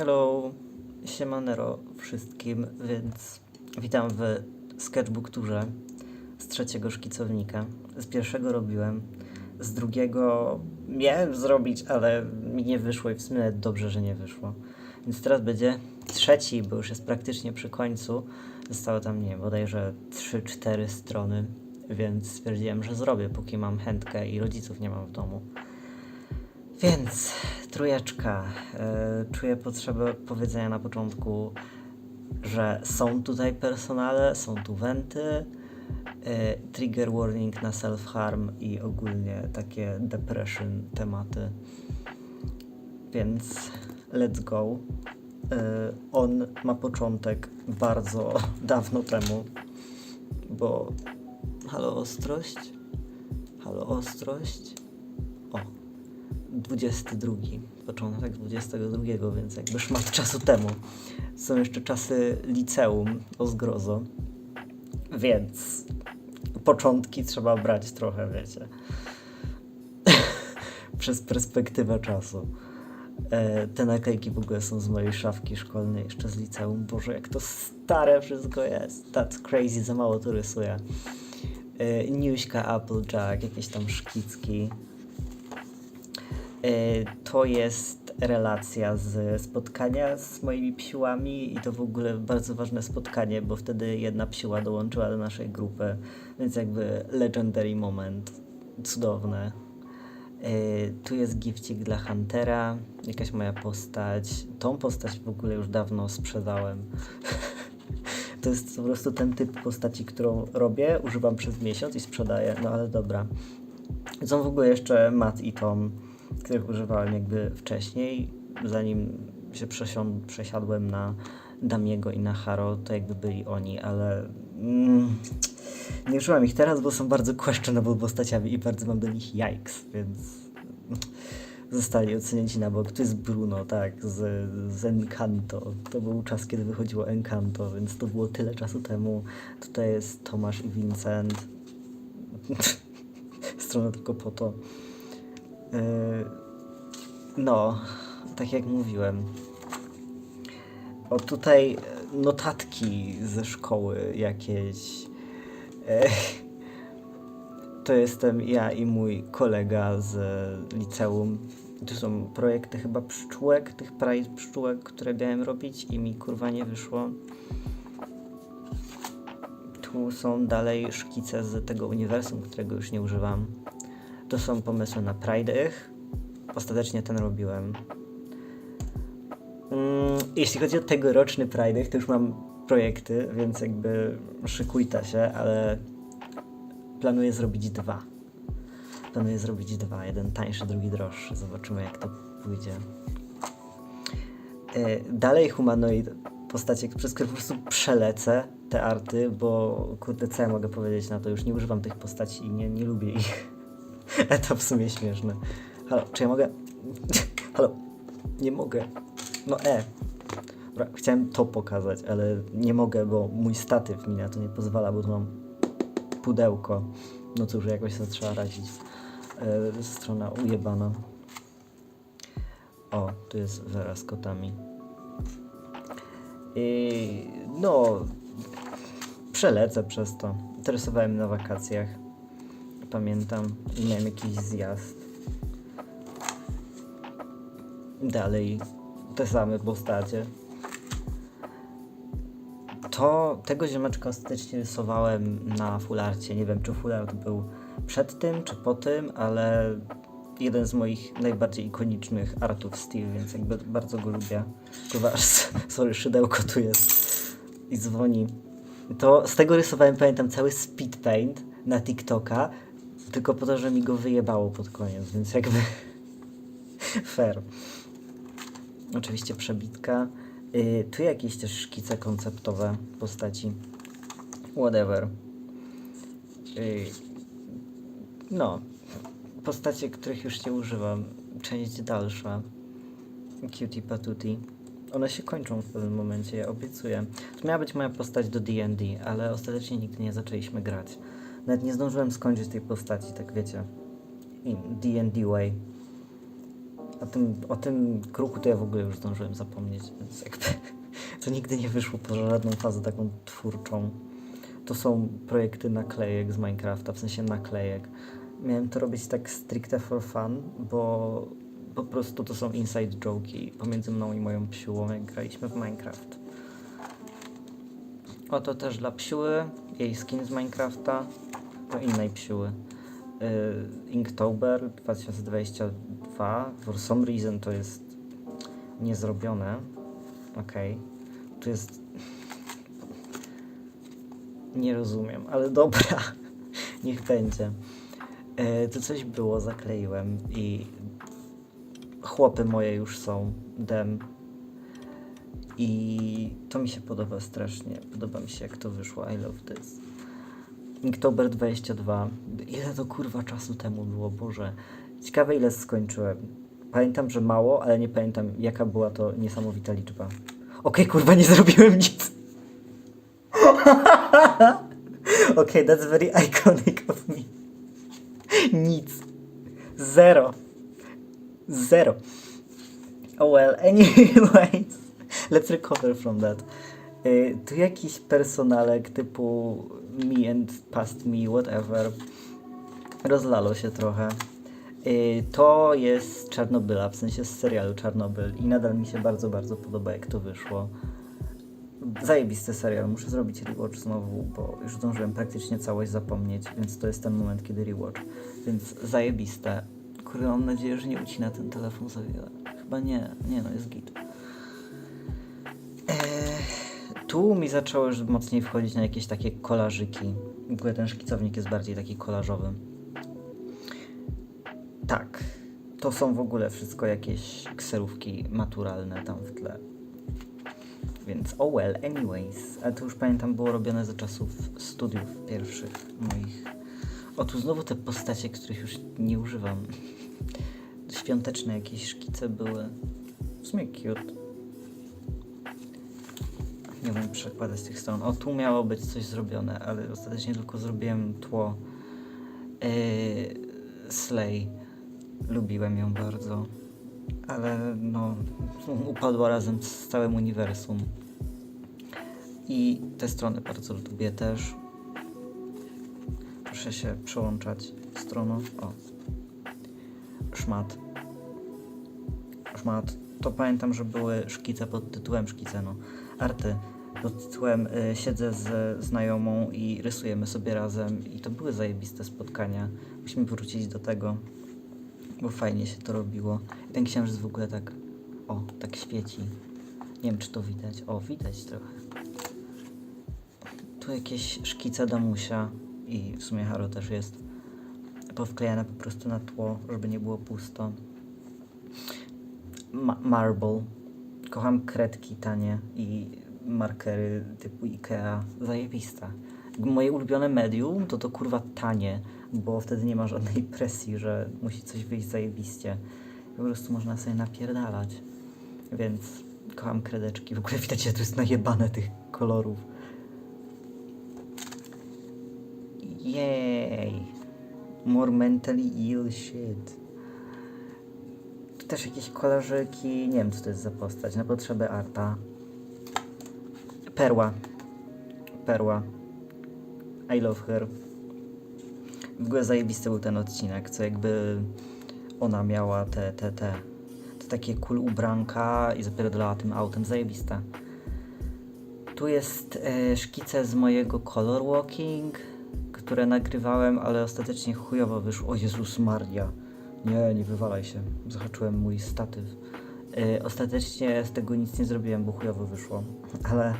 Hello, siemanero wszystkim, więc witam w sketchbookturze z trzeciego szkicownika. Z pierwszego robiłem, z drugiego miałem zrobić, ale mi nie wyszło i w sumie dobrze, że nie wyszło. Więc teraz będzie trzeci, bo już jest praktycznie przy końcu. Zostało tam, nie wiem, bodajże 3-4 strony, więc stwierdziłem, że zrobię, póki mam chętkę i rodziców nie mam w domu. Więc trójeczka. E, czuję potrzebę powiedzenia na początku, że są tutaj personale, są tu wenty, e, trigger warning na self-harm i ogólnie takie depression tematy. Więc let's go. E, on ma początek bardzo dawno temu, bo halo ostrość, halo ostrość, 22, początek 22, więc jakby szmat czasu temu. Są jeszcze czasy liceum, o zgrozo. Więc początki trzeba brać trochę, wiecie. Przez perspektywę czasu. E, te naklejki w ogóle są z mojej szafki szkolnej, jeszcze z liceum. Boże, jak to stare wszystko jest. That's crazy, za mało to rysuję. E, Applejack, jakieś tam szkicki. E, To jest relacja z spotkania z moimi psiłami i to w ogóle bardzo ważne spotkanie, bo wtedy jedna psiła dołączyła do naszej grupy, więc jakby legendary moment, cudowne. Tu jest gifcik dla Huntera, jakaś moja postać. Tą postać w ogóle już dawno sprzedałem. To jest po prostu ten typ postaci, którą robię, używam przez miesiąc i sprzedaję, no ale dobra. Są w ogóle jeszcze Matt i Tom, których używałem jakby wcześniej, zanim się przesiadłem na Damiego i na Haro, to jakby byli oni, ale mm, nie używam ich teraz, bo są bardzo questionable postaciami i bardzo mam do nich yikes, więc zostali ocenięci na bok. Tu jest Bruno, tak, z, z Encanto. To był czas, kiedy wychodziło Encanto, więc to było tyle czasu temu. Tutaj jest Tomasz i Vincent. Strona tylko po to. Yy, No, tak jak mówiłem. O tutaj e, notatki ze szkoły jakieś. E, To jestem ja i mój kolega z liceum. Tu są projekty chyba pszczółek, tych pride pszczółek, które miałem robić i mi kurwa nie wyszło. Tu są dalej szkice z tego uniwersum, którego już nie używam. To są pomysły na Pride'ych. Ostatecznie ten robiłem. Mm, jeśli chodzi o tegoroczny Pride'ych, to już mam projekty, więc jakby szykujta się, ale planuję zrobić dwa. Planuję zrobić dwa. Jeden tańszy, drugi droższy. Zobaczymy, jak to pójdzie. E, Dalej humanoid, postacie, przez które po prostu przelecę te arty, bo kurde, co ja mogę powiedzieć na to? Już nie używam tych postaci i nie, nie lubię ich. To w sumie śmieszne. Halo, czy ja mogę? Halo, nie mogę. No e. Dobra, chciałem to pokazać, ale nie mogę, bo mój statyw mi na to nie pozwala, bo tu mam pudełko. No cóż, jakoś to trzeba radzić. E, strona ujebana. O, tu jest Wera z kotami. I no, przelecę przez to. Interesowałem na wakacjach. Pamiętam, miałem jakiś zjazd. Dalej te same postacie. To tego ziomeczka ostatecznie rysowałem na fularcie. Nie wiem, czy fulart był przed tym, czy po tym, ale jeden z moich najbardziej ikonicznych artów Steel, więc jakby bardzo go lubię. Kurwa, sorry, szydełko tu jest i dzwoni. To z tego rysowałem, pamiętam, cały speed paint na TikToka, tylko po to, że mi go wyjebało pod koniec, więc jakby fair. Oczywiście przebitka. Y, tu jakieś też szkice konceptowe postaci. Whatever. Y, no. Postacie, których już nie używam. Część dalsza. Cutie Patuti. One się kończą w pewnym momencie, ja obiecuję. To miała być moja postać do D&D, ale ostatecznie nigdy nie zaczęliśmy grać. Nawet nie zdążyłem skończyć tej postaci, tak wiecie. In D&D way. O tym, o tym kruku to ja w ogóle już zdążyłem zapomnieć, więc jakby to nigdy nie wyszło poza żadną fazę taką twórczą. To są projekty naklejek z Minecrafta, w sensie naklejek. Miałem to robić tak stricte for fun, bo po prostu to są inside joke'i pomiędzy mną i moją psiłą, jak graliśmy w Minecraft. Oto też dla psiły, jej skin z Minecrafta, do innej psiły. Yy, Inktober 2022, for some reason to jest niezrobione. Okej. Tu jest... Nie rozumiem, ale dobra. Niech będzie. E, to coś było, zakleiłem i chłopy moje już są, dem. I to mi się podoba strasznie. Podoba mi się, jak to wyszło. I love this. Inktober 22. Ile to kurwa czasu temu było, Boże. Ciekawe, ile skończyłem. Pamiętam, że mało, ale nie pamiętam, jaka była to niesamowita liczba. Okej, kurwa, nie zrobiłem nic. Okej, that's very iconic of me. Nic. Zero. Zero. Oh well, anyways. Let's recover from that. Y, tu jakiś personalek typu me and past me, whatever. Rozlalo się trochę. Y, to jest z Czarnobyla, w sensie z serialu Czarnobyl i nadal mi się bardzo, bardzo podoba jak to wyszło. Zajebisty serial, muszę zrobić rewatch znowu, bo już zdążyłem praktycznie całość zapomnieć, więc to jest ten moment, kiedy rewatch. Więc zajebiste. Kurde, mam nadzieję, że nie ucina ten telefon za wiele. Chyba nie, nie no, jest git. Tu mi zaczęło już mocniej wchodzić na jakieś takie kolażyki. W ogóle ten szkicownik jest bardziej taki kolażowy. Tak, to są w ogóle wszystko jakieś kserówki maturalne tam w tle. Więc oh well, anyways. Ale to już pamiętam było robione za czasów studiów pierwszych moich. O, tu znowu te postacie, których już nie używam. Świąteczne jakieś szkice były. W sumie cute. Nie wiem przekładać tych stron. O, tu miało być coś zrobione, ale ostatecznie tylko zrobiłem tło. Yy, Slay. Lubiłem ją bardzo. Ale no, upadła razem z całym uniwersum. I te strony bardzo lubię też. Proszę się przełączać stroną. O. Szmat. Szmat. To pamiętam, że były szkice pod tytułem szkice, no. Arty pod tytułem y, Siedzę z znajomą i rysujemy sobie razem. I to były zajebiste spotkania. Musimy wrócić do tego, bo fajnie się to robiło. I ten księżyc w ogóle tak, o, tak świeci. Nie wiem, czy to widać. O, widać trochę. Tu jakieś szkice Damusia i w sumie Haro też jest powklejane po prostu na tło, żeby nie było pusto. Ma marble. Kocham kredki tanie i markery typu Ikea. Zajebista. Moje ulubione medium to to kurwa tanie, bo wtedy nie ma żadnej presji, że musi coś wyjść zajebiście. Po prostu można sobie napierdalać. Więc kocham kredeczki. W ogóle widać, że to jest najebane tych kolorów. Jej. More mentally ill shit. Też jakieś kolarzyki. Nie wiem, co to jest za postać. Na potrzeby arta. Perła. Perła. I love her. W ogóle zajebisty był ten odcinek, co jakby ona miała te, te, te, te takie cool ubranka i zapierdalała tym autem. Zajebista. Tu jest e, szkice z mojego color walking, które nagrywałem, ale ostatecznie chujowo wyszło. O Jezus Maria. Nie, nie wywalaj się. Zahaczyłem mój statyw. E, ostatecznie z tego nic nie zrobiłem, bo chujowo wyszło. Ale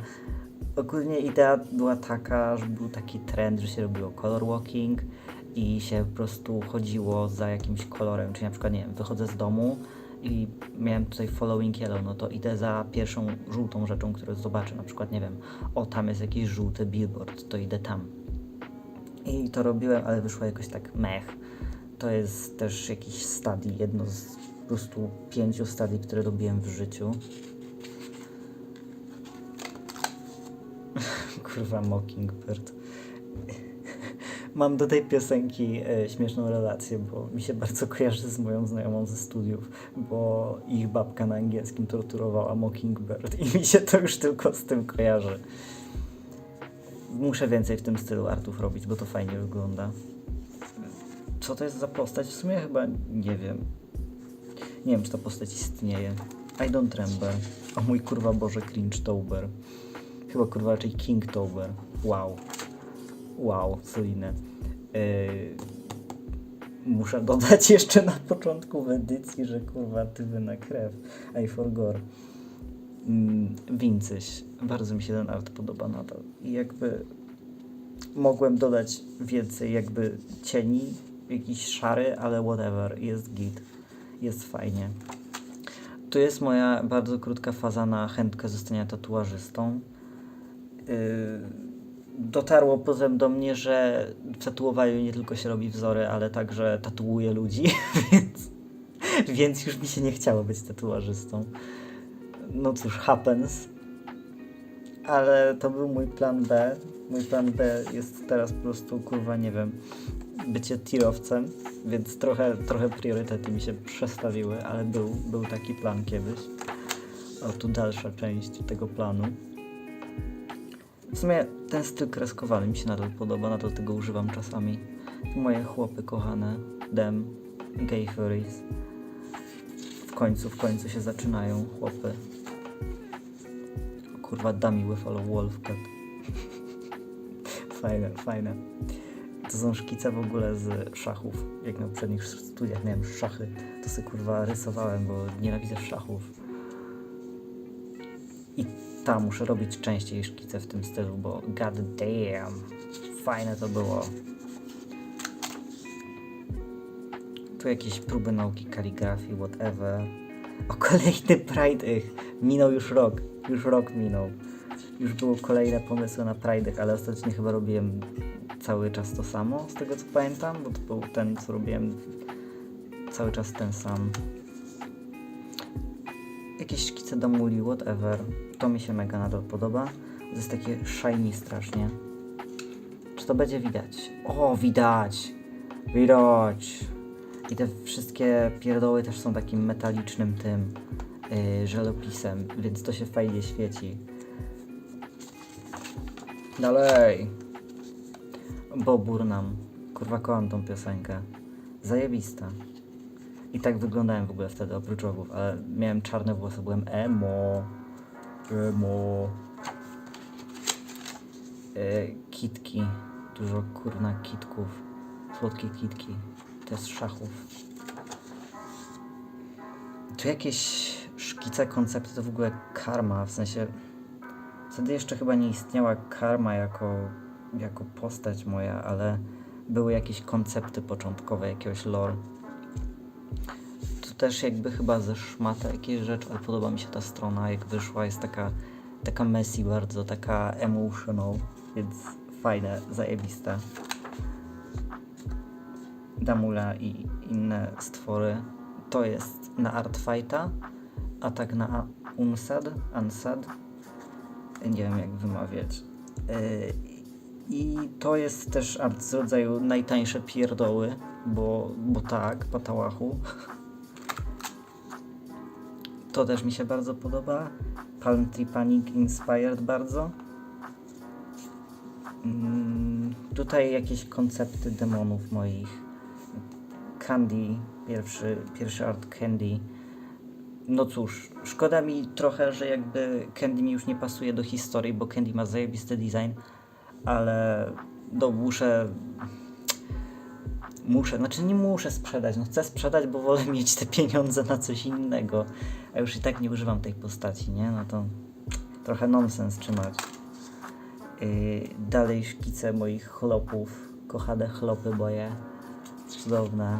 ogólnie idea była taka, że był taki trend, że się robiło color walking i się po prostu chodziło za jakimś kolorem, czyli na przykład, nie wiem, wychodzę z domu i miałem tutaj following yellow, no to idę za pierwszą żółtą rzeczą, którą zobaczę, na przykład, nie wiem, o tam jest jakiś żółty billboard, to idę tam. I to robiłem, ale wyszło jakoś tak mech. To jest też jakiś study, jedno z po prostu pięciu study, które robiłem w życiu. Kurwa, Mockingbird. Mam do tej piosenki e, śmieszną relację, bo mi się bardzo kojarzy z moją znajomą ze studiów, bo ich babka na angielskim torturowała Mockingbird i mi się to już tylko z tym kojarzy. Muszę więcej w tym stylu artów robić, bo to fajnie wygląda. Co to jest za postać? W sumie chyba nie wiem. Nie wiem, czy ta postać istnieje. I don't remember. O mój kurwa Boże, Cringe-tober. Chyba kurwa raczej King-tober. Wow. Wow, solidne. Yy, muszę dodać jeszcze na początku w edycji, że kurwa tywy na krew. I forgot. Mm, Wincyś. Bardzo mi się ten art podoba nadal. I jakby mogłem dodać więcej jakby cieni, jakiś szary, ale whatever, jest git. Jest fajnie. To jest moja bardzo krótka faza na chętkę zostania tatuażystą. Yy, dotarło potem do mnie, że w tatuowaniu nie tylko się robi wzory, ale także tatuuje ludzi, więc, więc już mi się nie chciało być tatuażystą. No cóż, happens. Ale to był mój plan B. Mój plan B jest teraz po prostu, kurwa, nie wiem, bycie tirowcem, więc trochę, trochę priorytety mi się przestawiły, ale był, był taki plan kiedyś. O, tu dalsza część tego planu. W sumie ten styl kreskowany mi się nadal podoba, nadal tego używam czasami. Moje chłopy kochane, dem, gay furries. W końcu, w końcu się zaczynają chłopy. Kurwa, dummy with a wolf cut. fajne, fajne. To są szkice w ogóle z szachów. Jak na poprzednich studiach miałem szachy, to sobie kurwa rysowałem, bo nienawidzę szachów. I tam muszę robić częściej szkice w tym stylu, bo god damn, fajne to było. Tu jakieś próby nauki kaligrafii, whatever. O, kolejny Pride ich. Minął już rok. Już rok minął. Już było kolejne pomysły na Pride, ale ostatecznie chyba robiłem cały czas to samo, z tego co pamiętam, bo to był ten, co robiłem cały czas ten sam. Jakieś szkice do muli, whatever. To mi się mega nadal podoba. To jest takie shiny strasznie. Czy to będzie widać? O, widać! Widać! I te wszystkie pierdoły też są takim metalicznym tym yy, żelopisem, więc to się fajnie świeci. Dalej! Bo Burnham. Kurwa, kocham tą piosenkę. Zajebista. I tak wyglądałem w ogóle wtedy, oprócz rogów, ale miałem czarne włosy, byłem emo. Emo. E, kitki. Dużo kurna kitków. Słodkie kitki. To jest szachów. Tu jakieś szkice, koncepty to w ogóle karma, w sensie wtedy jeszcze chyba nie istniała karma jako, jako postać moja, ale były jakieś koncepty początkowe, jakiegoś lore. Tu też jakby chyba ze szmata jakieś rzeczy, ale podoba mi się ta strona, jak wyszła, jest taka, taka messy bardzo, taka emotional, więc fajne, zajebiste. Damula i inne stwory. To jest na Artfighta, a tak na Unsad, Unsad. Nie wiem jak wymawiać. Yy, I to jest też art z rodzaju najtańsze pierdoły, bo, bo tak, patałachu. To też mi się bardzo podoba. Palm Tree Panic Inspired bardzo. Mm, tutaj jakieś koncepty demonów moich. Candy, pierwszy, pierwszy art Candy. No cóż, szkoda mi trochę, że jakby Candy mi już nie pasuje do historii, bo Candy ma zajebisty design, ale no muszę... Muszę, znaczy nie muszę sprzedać, no chcę sprzedać, bo wolę mieć te pieniądze na coś innego, a już i tak nie używam tej postaci, nie? No to trochę nonsens trzymać. Yy, dalej szkice moich chlopów, kochane chlopy moje, cudowne.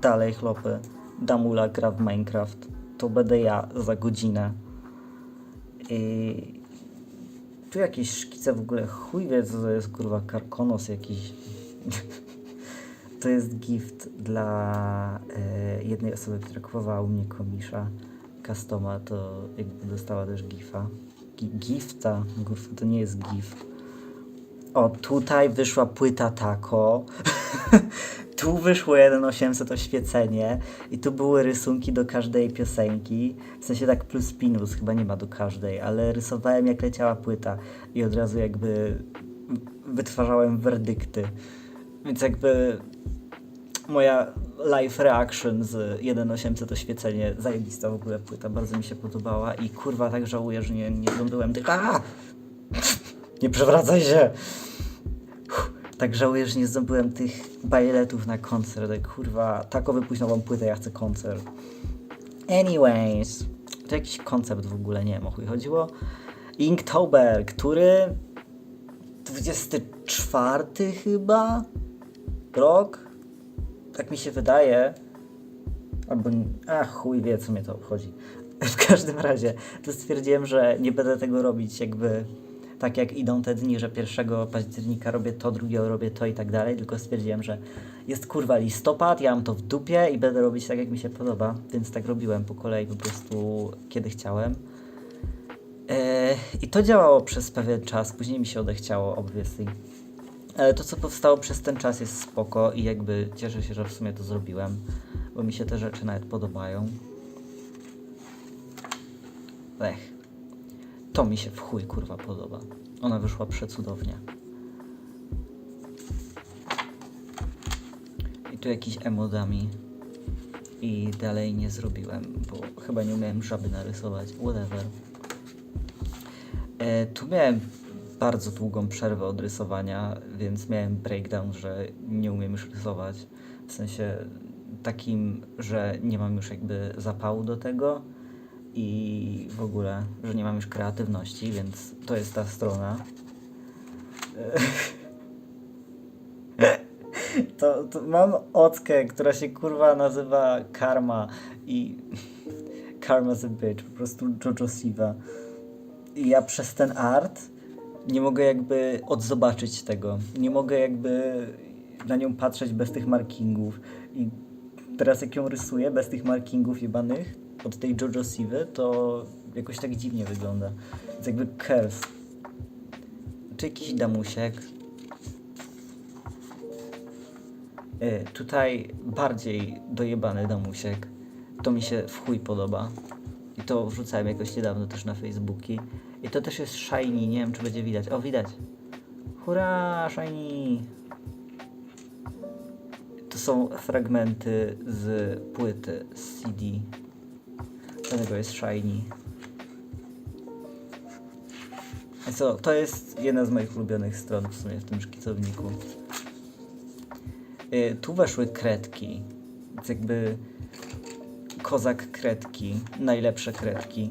Dalej chlopy, Damula gra w Minecraft, to będę ja za godzinę. Yy, tu jakieś szkice w ogóle, chuj wie co to jest kurwa, karkonos jakiś. to jest gift dla e, jednej osoby, która kupowała u mnie komisza customa, to jakby dostała też gifa. Gi- gifta, to nie jest gift. O, tutaj wyszła płyta Taco. tu wyszło 1800 oświecenie. I tu były rysunki do każdej piosenki. W sensie tak plus minus, chyba nie ma do każdej, ale rysowałem jak leciała płyta. I od razu jakby wytwarzałem werdykty. Więc jakby moja live reaction z 1800 oświecenie, zajebista w ogóle płyta, bardzo mi się podobała i kurwa tak żałuję, że nie, nie zdążyłem tych... Nie przewracaj się! Tak żałuję, że nie zdobyłem tych bajeletów na koncert. Kurwa, taką wypuść nową płytę, ja chcę koncert. Anyways, to jakiś koncept w ogóle, nie wiem o chuj chodziło. Inktober, który 24 chyba rok? Tak mi się wydaje. Albo, a chuj wie, co mnie to obchodzi. W każdym razie, to stwierdziłem, że nie będę tego robić jakby tak jak idą te dni, że 1 października robię to, drugiego robię to i tak dalej, tylko stwierdziłem, że jest kurwa listopad, ja mam to w dupie i będę robić tak, jak mi się podoba, więc tak robiłem po kolei po prostu, kiedy chciałem. Eee, I to działało przez pewien czas, później mi się odechciało, obviously. Ale to, co powstało przez ten czas jest spoko i jakby cieszę się, że w sumie to zrobiłem, bo mi się te rzeczy nawet podobają. Ech. To mi się w chuj kurwa podoba. Ona wyszła przecudownie. I tu jakiś emodami. I dalej nie zrobiłem, bo chyba nie umiałem żaby narysować. Whatever. E, tu miałem bardzo długą przerwę od rysowania, więc miałem breakdown, że nie umiem już rysować. W sensie takim, że nie mam już jakby zapału do tego i w ogóle, że nie mam już kreatywności, więc to jest ta strona. To, to mam ockę, która się kurwa nazywa Karma i Karma's a bitch, po prostu Jojo Siva. I ja przez ten art nie mogę jakby odzobaczyć tego. Nie mogę jakby na nią patrzeć bez tych markingów. I teraz jak ją rysuję bez tych markingów jebanych od tej Jojo Sivy, to jakoś tak dziwnie wygląda. Więc jakby curse. Czy jakiś damusiek? Y, tutaj bardziej dojebany damusiek. To mi się w chuj podoba. I to wrzucałem jakoś niedawno też na Facebooki. I to też jest shiny, nie wiem czy będzie widać. O, widać. Hurra, shiny! To są fragmenty z płyty z CD. Dlatego jest shiny. Co, to jest jedna z moich ulubionych stron w sumie w tym szkicowniku. Y, tu weszły kredki. Więc jakby kozak kredki, najlepsze kredki.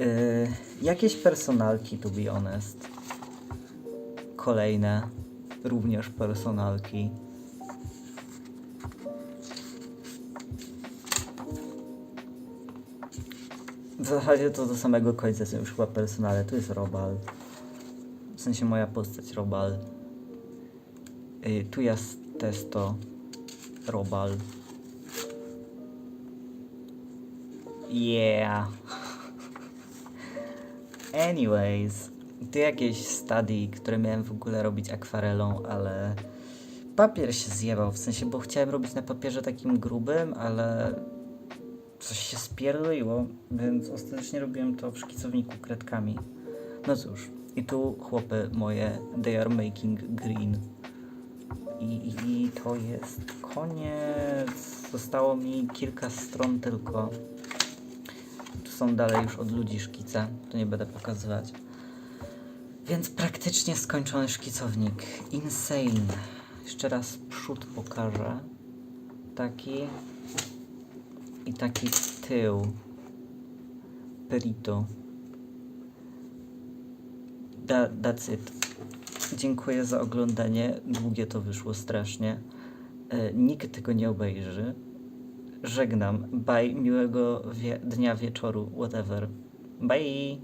Y, jakieś personalki, to be honest. Kolejne, również personalki. Zasadzie to do samego końca są już chyba personale. Tu jest Robal. W sensie moja postać Robal. Y, tu jest testo Robal. Yeah. Anyways, tu jakieś study, które miałem w ogóle robić akwarelą, ale papier się zjebał, w sensie, bo chciałem robić na papierze takim grubym, ale coś się spierdoliło, więc ostatecznie robiłem to w szkicowniku kredkami. No cóż, i tu chłopy moje, they are making green. I, I to jest koniec. Zostało mi kilka stron tylko. Tu są dalej już od ludzi szkice, to nie będę pokazywać. Więc praktycznie skończony szkicownik. Insane. Jeszcze raz przód pokażę. Taki i taki tył. Perito. That, that's it. Dziękuję za oglądanie. Długie to wyszło strasznie. E, nikt tego nie obejrzy. Żegnam. Bye. Miłego wie- dnia, wieczoru, whatever. Bye.